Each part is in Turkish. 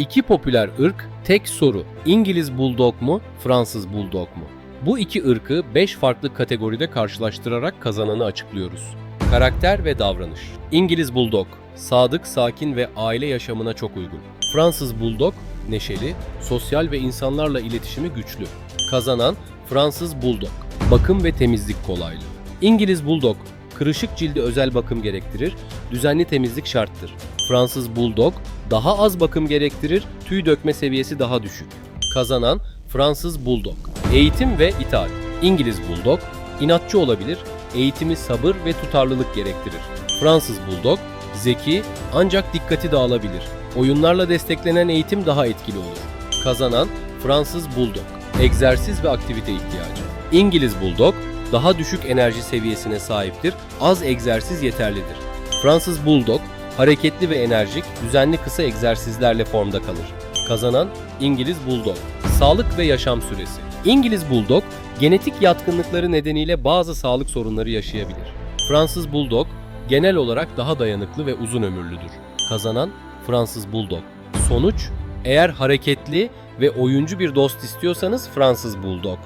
İki popüler ırk, tek soru. İngiliz Bulldog mu, Fransız Bulldog mu? Bu iki ırkı 5 farklı kategoride karşılaştırarak kazananı açıklıyoruz. Karakter ve davranış. İngiliz Bulldog, sadık, sakin ve aile yaşamına çok uygun. Fransız Bulldog, neşeli, sosyal ve insanlarla iletişimi güçlü. Kazanan Fransız Bulldog, bakım ve temizlik kolaylığı. İngiliz Bulldog, kırışık cildi özel bakım gerektirir, düzenli temizlik şarttır. Fransız Bulldog, daha az bakım gerektirir, tüy dökme seviyesi daha düşük. Kazanan Fransız Bulldog. Eğitim ve itaat. İngiliz Bulldog, inatçı olabilir, eğitimi sabır ve tutarlılık gerektirir. Fransız Bulldog, zeki ancak dikkati dağılabilir. Oyunlarla desteklenen eğitim daha etkili olur. Kazanan Fransız Bulldog. Egzersiz ve aktivite ihtiyacı. İngiliz Bulldog, daha düşük enerji seviyesine sahiptir, az egzersiz yeterlidir. Fransız Bulldog, hareketli ve enerjik, düzenli kısa egzersizlerle formda kalır. Kazanan İngiliz Bulldog. Sağlık ve yaşam süresi. İngiliz Bulldog, genetik yatkınlıkları nedeniyle bazı sağlık sorunları yaşayabilir. Fransız Bulldog, genel olarak daha dayanıklı ve uzun ömürlüdür. Kazanan Fransız Bulldog. Sonuç, eğer hareketli ve oyuncu bir dost istiyorsanız Fransız Bulldog.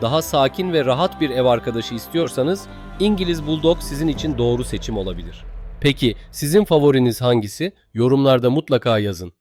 Daha sakin ve rahat bir ev arkadaşı istiyorsanız İngiliz Bulldog sizin için doğru seçim olabilir. Peki sizin favoriniz hangisi? Yorumlarda mutlaka yazın.